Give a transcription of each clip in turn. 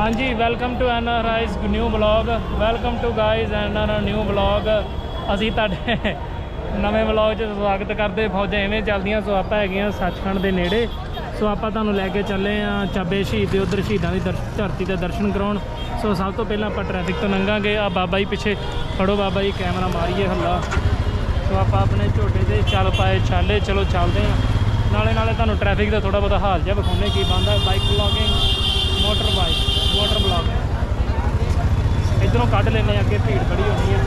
ਹਾਂਜੀ welcome to N R I's new vlog welcome to guys NR new vlog ਅਸੀਂ ਤੁਹਾਡੇ ਨਵੇਂ vlog 'ਚ ਸਵਾਗਤ ਕਰਦੇ ਫੌਜਾਂ ਐਵੇਂ ਚੱਲਦੀਆਂ, ਸੋ ਆਪਾਂ ਹੈਗੇ ਆ ਸੱਚਖੰਡ ਦੇ ਨੇੜੇ। ਸੋ ਆਪਾਂ ਤੁਹਾਨੂੰ ਲੈ ਕੇ ਚੱਲੇ ਆ ਚੱਬੇ ਸ਼ਹੀਦ ਦੇ ਉਧਰ ਸ਼ਹੀਦਾਂ ਦੀ ਦਰ- ਧਰਤੀ ਦੇ ਦਰਸ਼ਨ ਕਰਾਉਣ। ਸੋ ਸਭ ਤੋਂ ਪਹਿਲਾਂ ਆਪਾਂ ਟ੍ਰੈਫਿਕ ਤੋਂ ਲੰਘਾਂਗੇ। ਆ ਬਾਬਾ ਜੀ ਪਿੱਛੇ ਫੜੋ ਬਾਬਾ ਜੀ ਕੈਮਰਾ ਮਾਰੀਏ ਹੱਲਾ। ਸੋ ਆਪਾਂ ਆਪਣੇ ਝੋਟੇ ਤੇ ਚੱਲ ਪਾਏ, ਛਾਲੇ। ਚਲੋ ਚੱਲਦੇ ਆ ਨਾਲੇ ਨਾਲੇ ਤੁਹਾਨੂੰ ਟ੍ਰੈਫਿਕ ਦਾ ਥੋੜਾ ਬਹੁਤਾ ਹਾਲ ਜਿਹਾ ਵਿਖਾਉਣੇ ਕੀ ਬੰਦਾ bike blogging motor bike water blog ਇਧਰੋਂ ਕੱਢ ਲੈਨੇ ਅੱਗੇ ਭੀੜ ਬੜੀ ਹੋਣੀ ਹੈ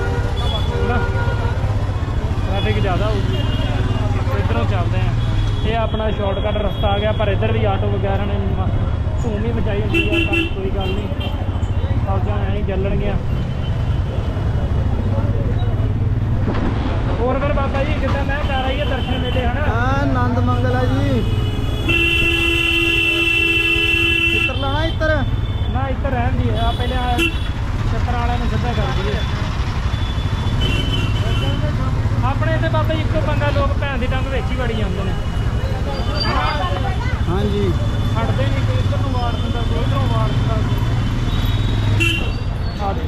ਨਾ ਟ੍ਰੈਫਿਕ ਜ਼ਿਆਦਾ ਹੋਊਗੀ ਇਧਰੋਂ ਚੱਲਦੇ ਆ ਇਹ ਆਪਣਾ ਸ਼ਾਰਟਕਟ ਰਸਤਾ ਆ ਗਿਆ ਪਰ ਇੱਧਰ ਵੀ ਆਟੋ ਵਗੈਰਾ ਨੇ ਧੂਮ ਹੀ ਮਚਾਈ ਹੁੰਦੀ ਆ ਪਰ ਕੋਈ ਗੱਲ ਨਹੀਂ। ਫੌਜਾਂ ਐਂ ਹੀ ਚੱਲਣਗੀਆਂ। ਹੋਰ ਫਿਰ ਬਾਬਾ ਜੀ ਕਿੱਦਾਂ ਮੈਂ ਕਰ ਹੈ ਦਰਸ਼ਨ ਮੇਲੇ ਹਨਾ? ਹਾਂ ਆਨੰਦ ਮੰਗਲ ਹੈ ਜੀ। ਇੱਤਰ ਲਾਣਾ ਇੱਤਰ ਨਾ ਇੱਧਰ ਰਹਿਣ ਦੀ ਆ। ਪਹਿਲੇ ਆ ਛੱਤਰ ਵਾਲਿਆਂ ਨੂੰ ਸਿੱਧਾ ਕਰ ਦਈਏ। ਆਪਣੇ ਤੇ ਬਾਬਾ ਜੀ ਇੱਕੋ ਬੰਦਾ ਲੋਕ ਭੈਣ ਦੀ ਟੰਗ ਵਿੱਚ ਹੀ ਵੜੀ ਜਾਂਦੇ ਨੇ। ਹਾਂਜੀ। ਹਟਦੇ ਨਹੀਂ ਕੋਈ ਇੱਧਰ ਨੂੰ ਵਾੜ ਦਿੰਦਾ ਕੋਈ ਇੱਧਰੋਂ ਵਾੜ ਦਿੰਦਾ ਆ ਦੇ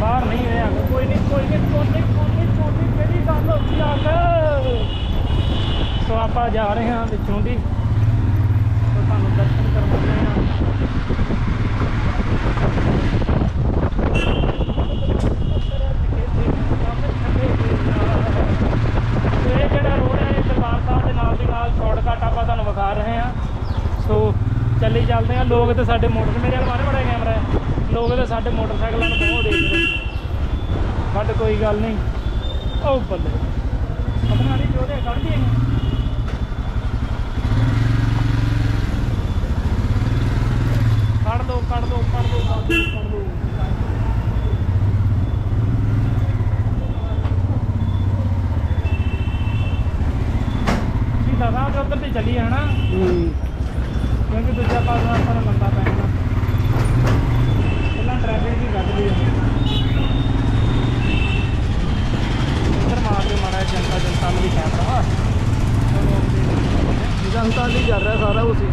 ਬਾਹਰ ਨਹੀਂ ਹੋਇਆ ਕੋਈ ਨਹੀਂ ਕੋਈ ਨਹੀਂ ਕੋਨੇ ਕੋਨੇ ਕੋਨੇ ਕਿਹੜੀ ਗੱਲ ਗਈ ਆ? ਕੇ ਸੋ ਆਪਾਂ ਜਾ ਰਹੇ ਹਾਂ ਵਿੱਚੋਂ ਦੀ। ਤੁਹਾਨੂੰ ਦਰਸ਼ਨ ਕਰਵਾਉਂਦੇ ਹਾਂ। ਸੋ ਵਿਖਾ ਰਹੇ ਹਾਂ। ਸੋ ਚੱਲੀ ਚੱਲਦੇ ਆ ਲੋਕ ਤੇ ਸਾਡੇ ਮੋਟਰ, ਮੇਰੇ ਵਾਲੇ ਬੜਾ ਕੈਮਰਾ ਹੈ। ਲੋਕ ਤੇ ਸਾਡੇ ਮੋਟਰਸਾਈਕਲਾਂ ਨੂੰ ਬਹੁਤ ਦੇਖਦੇ ਬਟ ਕੋਈ ਗੱਲ ਨਹੀਂ। ਉਹ ਬੱਲੇ। ਆਪਣਾ ਨਹੀਂ ਜੋਦੇ ਕੱਢਦੀ ਹੈ ਕੱਢ ਦੋ ਕੱਢ ਦੋ ਕੱਢ ਦੋ ਕੱਢ ਦੋ ਕੱਢ ਦੋ ਸੀधा ਸਾਹਿਬ ਦੇ ਚੱਲੀ ਹੈ ਨਾ? ਹੂੰ। ਕਿਉਂਕਿ ਦੂਜਾ ਪਾਸਾ ਆਪਾਂ ਨੂੰ ਲੰਬਾ ਪੈ ਜਾਣਾ ਪਹਿਲਾਂ ਟ੍ਰੈਫਿਕ ਦੀ ਗੱਲ ਵੀ ਇੱਧਰ ਮਾਰ ਕੇ ਜਿਹਾ ਜਨਤਾ ਜਨਤਾ ਨੂੰ ਵੀ ਕੈਮਰਾ ਜਨਤਾ ਲਈ ਚੱਲ ਰਿਹਾ ਸਾਰਾ ਕੁਝ ਹੀ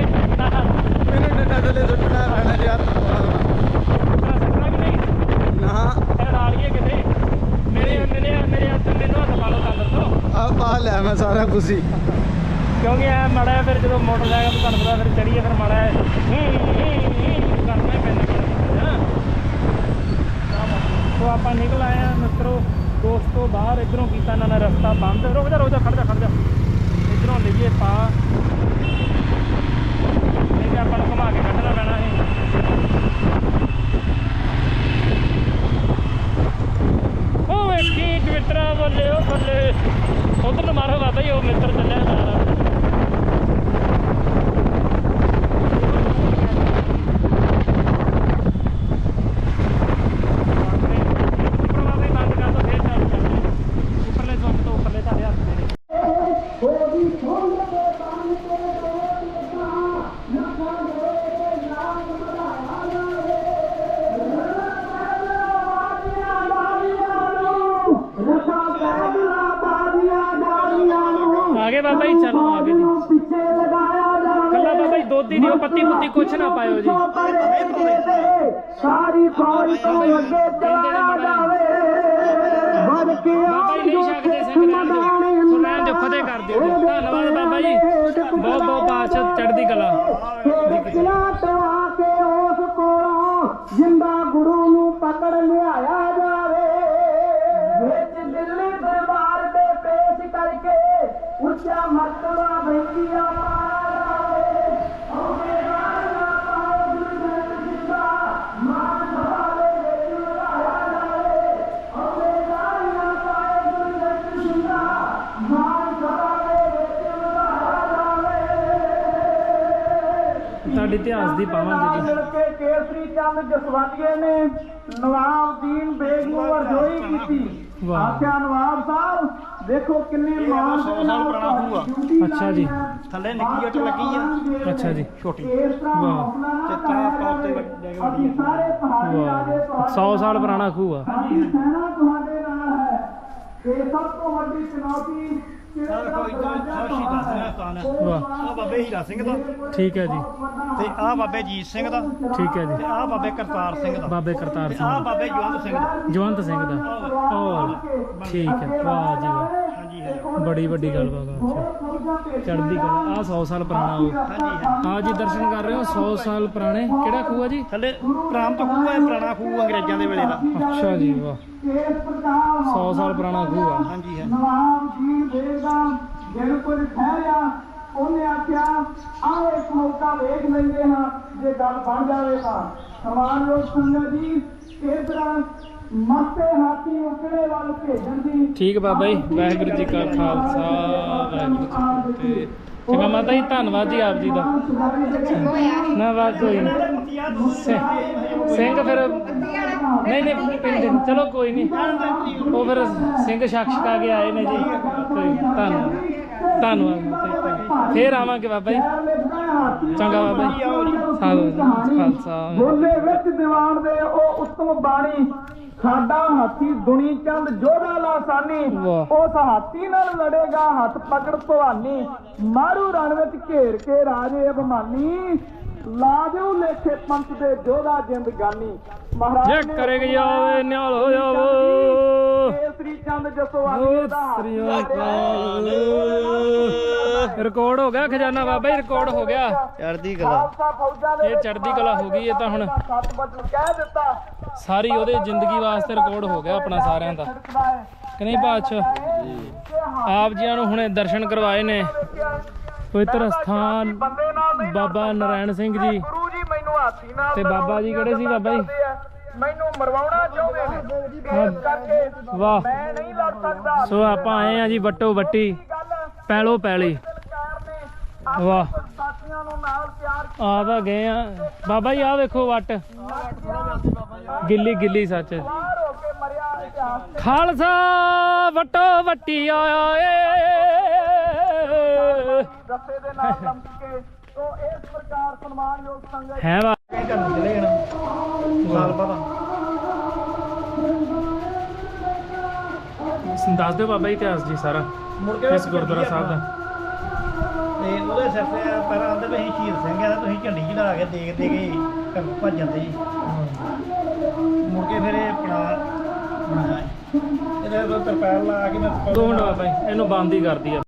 ਮੈਨੂੰ ਡੰਡਾ ਥੱਲੇ ਸੁੱਟਣਾ ਪੈਣਾ ਯਾਰ ਆ ਪਾ ਲੈ ਮੈਂ ਕਿਉਂਕਿ ਐ ਮੜਾ ਫਿਰ ਜਦੋਂ ਮੋਟਰਸਾਈਕਲ ਤੇ ਤੁਹਾਨੂੰ ਪਤਾ ਫਿਰ ਚੜੀਏ ਫਿਰ ਮੜਾ ਕਰਨਾ ਪੈਂਦਾ ਹਾਂ ਆਪਾਂ ਨਿਕਲ ਆਏ ਆ ਮਿੱਤਰੋ, ਦੋਸਤੋ ਬਾਹਰ, ਇਧਰੋਂ ਕੀਤਾ ਇਹਨਾਂ ਨੇ ਰਸਤਾ ਬੰਦ। ਰੁਕ ਜਾ ਰੁਕ ਜਾ ਖੜ ਜਾ ਖੜ ਜਾ। ਇਧਰੋਂ ਲਈਏ ਪਾ ਨਹੀਂ ਤੇ ਆਪਾਂ ਨੂੰ ਘੁਮਾ ਕੇ ਕੱਢਣਾ ਪੈਣਾ ਹੈ ਉਹ ਵੇਖੀ ਟਵਿੱਟਰਾਂ ਬੱਲੇ ਉਹ ਬੱਲੇ ਉਧਰ ਨੂੰ ਮਾਰੋ ਬਾਬਾ ਜੀ ਉਹ ਮਿੱਤਰ ਚੱਲਿਆ ਨਾਲ ਉੱਪਰ ਬਾਬਾ ਜੀ ਬੰਦ ਕਰ ਦੋ ਫੇਰ ਚੱਲ ਚੱਲਦੇ ਉੱਪਰਲੇ ਸੁੱਕ ਤੋਂ ਉੱਪਰਲੇ ਤੁਹਾਡੇ ਹੱਥ ਦੇ ਨੇ ਆਗੇ ਬਾਬਾ ਜੀ ਚਲੋ ਆਗੇ ਜੀ ਕੱਲਾ ਦਿਓ ਪੱਤੀ ਪੁੱਤੀ ਕੁਛ ਨਾ ਪਾਇਓ ਜੀ। ਸਾਰੀ ਫੌਜ ਤੋਂ ਅੱਗੇ ਮਾੜਾ ਜਿਹਾ। ਵੱਧ ਕੇ ਬਾਬਾ ਜੀ ਨਹੀਂ ਛਕਦੇ ਸਿੰਘ ਰਹਿਣ ਦਿਓ। ਸੋ ਰਹਿਣ ਦਿਓ ਫਤਿਹ ਕਰ ਦਿਓ। ਧੰਨਵਾਦ ਬਾਬਾ ਜੀ। ਬਹੁਤ ਬਹੁਤ ਬਾਦਸ਼ਾਹ ਚੜ੍ਹਦੀ ਕਲਾ। ਕਿਲਾ ਟਵਾ ਕੇ ਉਸ ਕੋਲੋਂ ਜਿੰਦਾ ਗੁਰੂ ਨੂੰ ਪਕੜ ਲਿਆਇਆ ਜਾਵੇ। ਵਿੱਚ ਦਿੱਲੀ ਦਰਬਾਰ ਦੇ ਪੇਸ਼ ਕਰਕੇ ਉੱਚਾ ਮਰਤਬਾ ਬੈਂਕੀਆ ਤੁਹਾਡੇ ਇਤਿਹਾਸ ਦੀ ਪਾਵਾਂਗੇ ਜੀ। ਮਿਲ ਕੇ ਕੇਸਰੀ ਚੰਦ ਜਸਵਾਲੀਏ ਨੇ ਨਵਾਬਦੀਨ ਬੇਗ ਨੂੰ ਅਰਜ਼ੋਈ ਕੀਤੀ। ਆਖਿਆ ਨਵਾਬ ਸਾਹਿਬ ਦੇਖੋ ਕਿੰਨੇ ਮਾਣ ਦੇ ਨਾਲ ਅੱਛਾ ਜੀ। ਥੱਲੇ ਨਿੱਕੀ ਜਿਹੀ ਲੱਗੀ ਆ। ਅੱਛਾ ਜੀ। ਛੋਟੀ। ਵਾਹ। ਤੇ ਤਾਂ ਟੌਪ ਅਸੀਂ ਸਾਰੇ ਪਹਾੜੀ ਰਾਜੇ ਵਾਹ 100 ਸਾਲ ਪੁਰਾਣਾ ਖੂਹ ਆ। ਸਾਡੀ ਸੈਨਾ ਤੁਹਾਡੇ ਨਾਲ ਹੈ। ਤੇ ਸਭ ਤੋਂ ਵੱਡੀ ਚੁਣੌਤੀ ਵਾਹ। ਬਾਬੇ ਹੀਰਾ ਸਿੰਘ ਦਾ। ਠੀਕ ਹੈ ਜੀ। ਤੇ ਆਹ ਬਾਬੇ ਜੀਤ ਸਿੰਘ ਦਾ। ਠੀਕ ਹੈ ਜੀ। ਤੇ ਆਹ ਬਾਬੇ ਕਰਤਾਰ ਸਿੰਘ ਦਾ। ਬਾਬੇ ਕਰਤਾਰ ਸਿੰਘ ਆਹ ਬਾਬੇ ਜਵੰਤ ਸਿੰਘ ਦਾ। ਜਵੰਤ ਸਿੰਘ ਦਾ। ਉਹ ਠੀਕ ਹੈ। ਵਾਹ ਜੀ ਵਾਹ। ਹਾਂਜੀ ਹਾਂਜੀ। ਬੜੀ ਵੱਡੀ ਗੱਲ ਬਾਬਾ। ਅੱਛਾ। ਚੜ੍ਹਦੀ ਕਲਾ ਆ 100 ਸਾਲ ਪੁਰਾਣਾ ਉਹ। ਹਾਂਜੀ ਆ ਜੀ ਦਰਸ਼ਨ ਕਰ ਰਹੇ ਹੋ 100 ਸਾਲ ਪੁਰਾਣੇ। ਕਿਹੜਾ ਖੂਹ ਆ ਜੀ? ਥੱਲੇ ਪ੍ਰਾਮ ਤੋਂ ਖੂਹ ਹੈ ਪੁਰਾਣਾ ਖੂਹ ਅੰਗਰੇਜ਼ਾਂ ਦੇ ਵੇਲੇ ਦਾ। ਅੱਛਾ ਜੀ ਵਾਹ। ਕੇਸ ਪ੍ਰਤਾਪ 100 ਸਾਲ ਪੁਰਾਣਾ ਖੂਹ ਆ। ਹਾਂਜੀ ਹਾਂ। ਨਵਾਬ ਜੀ ਦੇਵ ਦਾ ਦਿਨ ਕੁਝ ਠਹਿਰਿਆ ਉਹਨੇ ਆਖਿਆ ਆਓ ਇੱਕ ਮੌਕਾ ਵੇਖ ਲੈਂਦੇ ਹਾਂ ਜੇ ਗੱਲ ਬਣ ਜਾਵੇ ਤਾਂ। ਸਮਾਨਯੋਗ ਸੰਗਤ ਜੀ ਇਸ ਤਰ੍ਹਾਂ ਮਸਤੇ ਹਾਥੀ ਉਕੜੇ ਵੱਲ ਭੇਜਣ ਦੀ ਠੀਕ ਬਾਬਾ ਜੀ ਵਾਹਿਗੁਰੂ ਜੀ ਕਾ ਖਾਲਸਾ ਵਾਹਿਗੁਰੂ ਜੀ ਕੀ ਫਤਿਹ। ਚੰਗਾ ਮਾਤਾ ਜੀ ਧੰਨਵਾਦ ਜੀ ਆਪ ਜੀ ਦਾ। ਨਾ ਬਾਤ ਕੋਈ ਨਹੀਂ ਸਿ- ਸਿੰਘ ਫਿਰ ਨਹੀਂ ਨਹੀਂ ਪਿੰਡ ਚਲੋ ਕੋਈ ਨਹੀਂ ਉਹ ਫਿਰ ਸਿੰਘ ਸ਼ਖਸ ਕਾ ਕੇ ਆਏ ਨੇ ਜੀ। ਕੋਈ ਧੰਨਵਾਦ। ਧੰਨਵਾਦ। ਫੇਰ ਆਵਾਂਗੇ ਬਾਬਾ ਜੀ। ਚੰਗਾ ਬਾਬਾ ਜੀ। ਸਾਧੂ ਜੀ, ਖਾਲਸਾ। ਬੋਲੇ ਵਿੱਚ ਦੀਵਾਨ ਦੇ ਉਹ ਉੱਤਮ ਬਾਣੀ ਸਾਡਾ ਹਾਥੀ ਦੁਨੀ ਚੰਦ ਜੋਧਾ ਲਾਸਾਨੀ। ਉਸ ਹਾਥੀ ਨਾਲ ਲੜੇਗਾ ਹੱਥ ਪਕੜ ਭਵਾਨੀ। ਮਾਰੂ ਰਣ ਵਿੱਚ ਘੇਰ ਕੇ ਰਾਜੇ ਅਭਮਾਨੀ। ਲਾਜੂ ਲੇਖੇ ਪੰਥ ਦੇ ਜੋਧਾ ਜਿੰਦਗਾਨੀ ਮਹਾਰਾਜ ਜੇ ਕਰੇਗੀ ਆਵੇ ਨਿਹਾਲ ਹੋ ਜਾਵੋ। ਚੰਦ ਦਾ। ਰਿਕਾਰਡ ਹੋ ਗਿਆ ਖਜ਼ਾਨਾ ਬਾਬਾ ਜੀ ਰਿਕਾਰਡ ਹੋ ਗਿਆ। ਚੜ੍ਹਦੀ ਖਾਲਸਾ ਫੌਜਾਂ ਦੇ ਇਹ ਚੜ੍ਹਦੀ ਕਲਾ ਹੋ ਗਈ ਇਹ ਤਾਂ ਹੁਣ ਸੱਤ ਬਚਨ ਕਹਿ ਦਿੱਤਾ। ਸਾਰੀ ਉਹਦੇ ਜ਼ਿੰਦਗੀ ਵਾਸਤੇ ਰਿਕਾਰਡ ਹੋ ਗਿਆ ਆਪਣਾ ਸਾਰਿਆਂ ਦਾ। ਕਿ ਨਹੀਂ ਬਾਦਸ਼ਾਹ ਆਪ ਜੀਆਂ ਨੂੰ ਹੁਣੇ ਦਰਸ਼ਨ ਕਰਵਾਏ ਨੇ। ਪਵਿੱਤਰ ਸਥਾਨ ਬਾਬਾ ਨਰਾਇਣ ਸਿੰਘ ਜੀ। ਗੁਰੂ ਜੀ ਮੈਨੂੰ ਹਾਥੀ ਨਾਲ ਤੇ ਬਾਬਾ ਜੀ ਕਿਹੜੇ ਸੀ ਬਾਬਾ ਜੀ? ਮੈਨੂੰ ਮਰਵਾਉਣਾ ਚਾਹੁੰਦੇ ਨੇ। ਇਸ ਕਰਕੇ ਵਾਹ। ਮੈਂ ਨਹੀਂ ਲੜ ਸਕਦਾ। ਸੋ ਆਪਾਂ ਆਏ ਆ ਜੀ ਵੱਟੋ ਵੱਟੀ ਪੈਲੋ ਪੈਲੀ। ਵਾਹ। ਸਾਥੀਆਂ ਨੂੰ ਨਾਲ ਪਿਆਰ ਆ ਤਾਂ ਗਏ ਆ ਬਾਬਾ ਜੀ ਆ ਵੇਖੋ ਵੱਟ। ਗਿੱਲੀ ਗਿੱਲੀ ਸੱਚ। ਪਾਰ ਹੋ ਕੇ ਮਰਿਆ ਇਤਿਹਾਸ ਖਾਲਸਾ ਵਟੋ ਵੱਟੀ ਆਇਆ ਏ। ਰੱਸੇ ਦੇ ਨਾਲ ਲੰਮ ਕੇ। ਤੋਂ ਇਸ ਪ੍ਰਕਾਰ ਸਨਮਾਨਯੋਗ ਸੰਗਤ ਹੈ ਵਾ। ਘਰ ਚਲੇ ਜਾਣਾ ਸਾਲ ਦੱਸ ਦਿਓ ਬਾਬਾ ਜੀ ਇਤਿਹਾਸ ਜੀ ਸਾਰਾ ਮੁੜ ਕੇ ਇਸ ਗੁਰਦੁਆਰਾ ਸਾਹਿਬ ਦਾ। ਤੇ ਉਹਦੇ ਸਿਰ ਤੇ ਪਹਿਲਾਂ ਆਂਦੇ ਵੀ ਸ਼ਹੀਦ ਸਿੰਘ ਆ ਤੁਸੀਂ ਝੰਡੀ ਚੜਾ ਕੇ ਦੇਖ ਦੇ ਘਰ ਭੱਜ ਜਾਂਦੇ ਜੀ। ਮੁੜ ਕੇ ਫਿਰ ਇਹ ਆਪਣਾ ਬਣਾਇਆ ਇਹਦੇ ਉੱਪਰ ਤਰਪਾਲ ਲਾ ਕੇ ਮੈਂ ਦੋ ਮਿੰਟ ਬਾਬਾ ਜੀ ਇਹਨੂੰ ਬੰਦ ਹੀ ਕਰਦੀ ਆ।